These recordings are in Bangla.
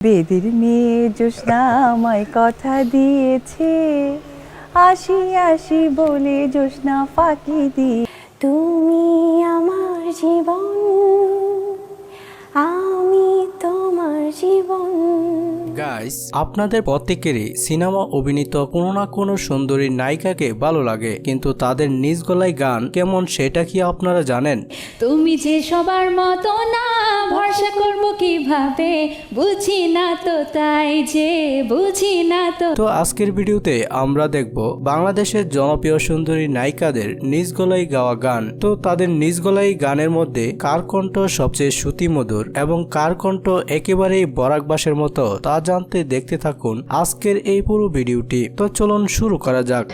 বেদের মেয়ে জোসনা আমায় কথা দিয়েছে। আসি আসি বলে জোসনা ফাঁকি দিয়ে। তুমি আমার গাইস আপনাদের প্রত্যেকেরই সিনেমা অভিনীত কোনো না কোনো সুন্দরী নায়িকাকে ভালো লাগে কিন্তু তাদের নিজ গলায় গান কেমন সেটা কি আপনারা জানেন? তুমি যে সবার মতো না ভরসা করব কীভাবে? বুঝি না তো তাই যে বুঝি না তো তো আজকের ভিডিওতে আমরা দেখব বাংলাদেশের জনপ্রিয় সুন্দরী নায়িকাদের নিজ গলায় গাওয়া গান। তো তাদের নিজ গলায় গানের মধ্যে কার কণ্ঠ সবচেয়ে শ্রুতিমধুর এবং কার কণ্ঠ একেবারেই বরাকবাসের মতো তা জানতে দেখতে থাকুন আজকের এই পুরো ভিডিওটি। তো চলুন শুরু করা যাক।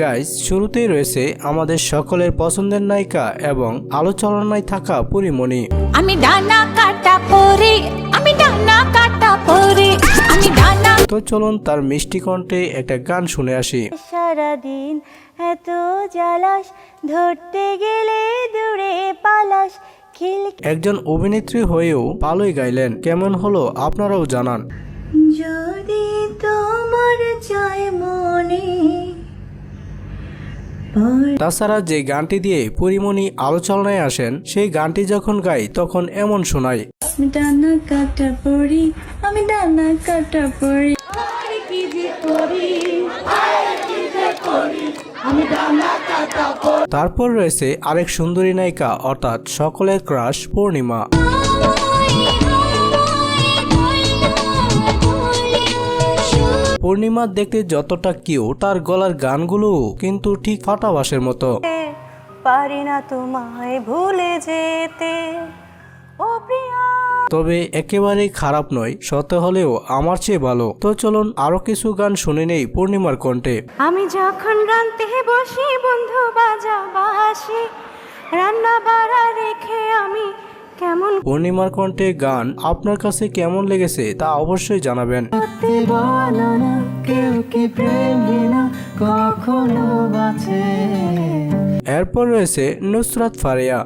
গাইজ শুরুতেই রয়েছে আমাদের সকলের পছন্দের নায়িকা এবং আলোচনায় থাকা পরিমণি। আমি ডানা কাটা পরে আমি ডানা কাটা পরে আমি ডানা তো চলুন তার মিষ্টি কণ্ঠে একটা গান শুনে আসি। সারাদিন এত জ্বালাস ধরতে গেলে দূরে পালাস একজন অভিনেত্রী হয়েও ভালোই গাইলেন। কেমন হলো আপনারাও জানান। যদি তোমার চায় মনে তাছাড়া যে গানটি দিয়ে পরিমণি আলোচনায় আসেন সেই গানটি যখন গাই তখন এমন শোনায়। আমি ডানা কাটা পড়ি আমি ডানা কাটা পড়ি। তারপর রয়েছে আরেক সুন্দরী নায়িকা, অর্থাৎ সকলের ক্রাশ পূর্ণিমা। পূর্ণিমা দেখতে যতটা কিউ তার গলার গানগুলো কিন্তু ঠিক ফাটাবাসের মতো। পারি না তোমায় ভুলে যেতে। ও প্রিয়া তবে একেবারেই খারাপ নয় শত হলেও আমার চেয়ে ভালো। তো চলুন আরও কিছু গান শুনে নেই পূর্ণিমার কণ্ঠে। আমি যখন রান্তে বসি বন্ধু বাজা বাসি রান্না বাড়া রেখে আমি কেমন পূর্ণিমার কণ্ঠে গান আপনার কাছে কেমন লেগেছে তা অবশ্যই জানাবেন। এরপর রয়েছে নুসরাত ফারিয়া।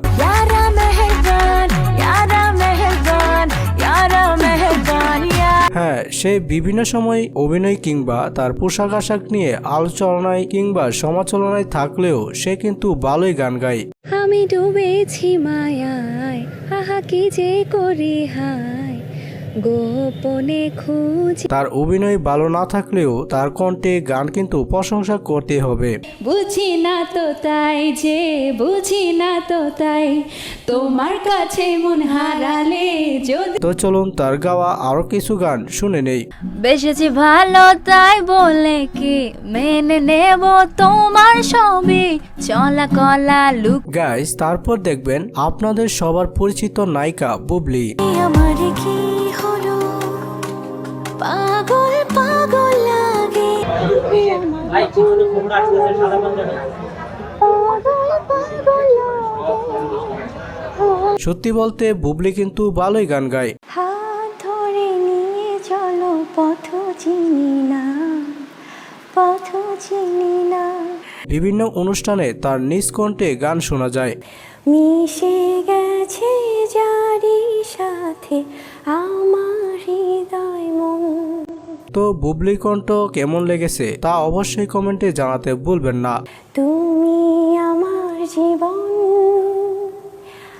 হ্যাঁ সে বিভিন্ন সময় অভিনয় কিংবা তার পোশাক আশাক নিয়ে আলোচনায় কিংবা সমালোচনায় থাকলেও সে কিন্তু ভালোই গান গায়। আমি ডুবেছি মায়ায়, আহা, কি যে করি হায়। গোপনে খুঁজ। তার অভিনয় ভালো না থাকলেও তার কণ্ঠে গান কিন্তু প্রশংসা করতে হবে। বুঝি না তো তাই যে বুঝি না তো তাই। তোমার কাছে মন হারালে যদি তো চলুন তার গাওয়া আরও কিছু গান শুনে নেই। বেশেছি ভালো তাই বলে কি মেনে নেব তোমার সবই। চলা কলা লুক গাইস তারপর দেখবেন আপনাদের সবার পরিচিত নায়িকা বুবলি। আমার সত্যি বলতে বুবলি কিন্তু ভালোই গান গায়। হাত ধরে নিয়ে চলো পথ চিনি না পথ চিনি না। বিভিন্ন অনুষ্ঠানে তার নিজ কণ্ঠে গান শোনা যায়। মিশে গেছে যারি সাথে আমার হৃদয় মন তো বুবলি কণ্ঠ কেমন লেগেছে তা অবশ্যই কমেন্টে জানাতে ভুলবেন না। তুমি আমার জীবন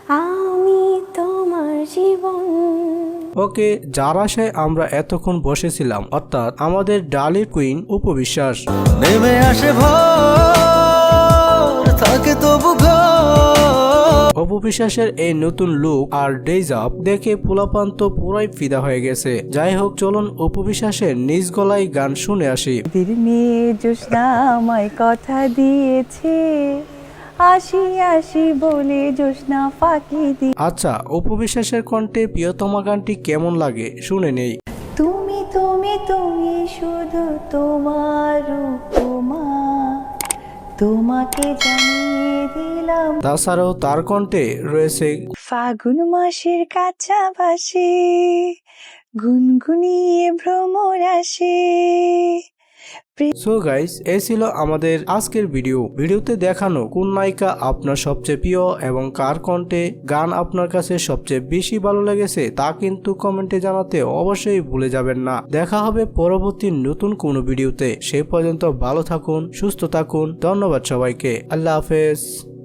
আমি তোমার জীবন। ওকে যার আশায় আমরা এতক্ষণ বসেছিলাম অর্থাৎ আমাদের ডালির কুইন উপবিশ্বাস। নেমে আসে ভোর থাকে তবু ঘর। অপবিশ্বাসের এই নতুন লুক আর ডেজ আপ দেখে পোলাপান তো পুরাই ফিদা হয়ে গেছে। যাই হোক চলুন অপবিশ্বাসের নিজ গলায় গান শুনে আসি। বেদের মেয়ে জোসনা আমায় কথা দিয়েছে। আসি আসি বলে জোসনা ফাঁকি দিয়ে আচ্ছা অপবিশ্বাসের কণ্ঠে প্রিয়তমা গানটি কেমন লাগে? শুনে নেই। তুমি তুমি তুমি শুধু তোমার উপমা। তোমাকে জানিয়ে দিলাম। তাছাড়াও তার কণ্ঠে রয়েছে ফাগুন মাসের কাছাপাশি গুনগুনিয়ে ভ্রমর আসে। সো গাইস এই ছিল আমাদের আজকের ভিডিও ভিডিওতে দেখানো কোন নায়িকা আপনার সবচেয়ে প্রিয় এবং কার কণ্ঠে গান আপনার কাছে সবচেয়ে বেশি ভালো লেগেছে তা কিন্তু কমেন্টে জানাতে অবশ্যই ভুলে যাবেন না। দেখা হবে পরবর্তী নতুন কোনো ভিডিওতে সে পর্যন্ত ভালো থাকুন, সুস্থ থাকুন। ধন্যবাদ সবাইকে। আল্লাহ হাফেজ।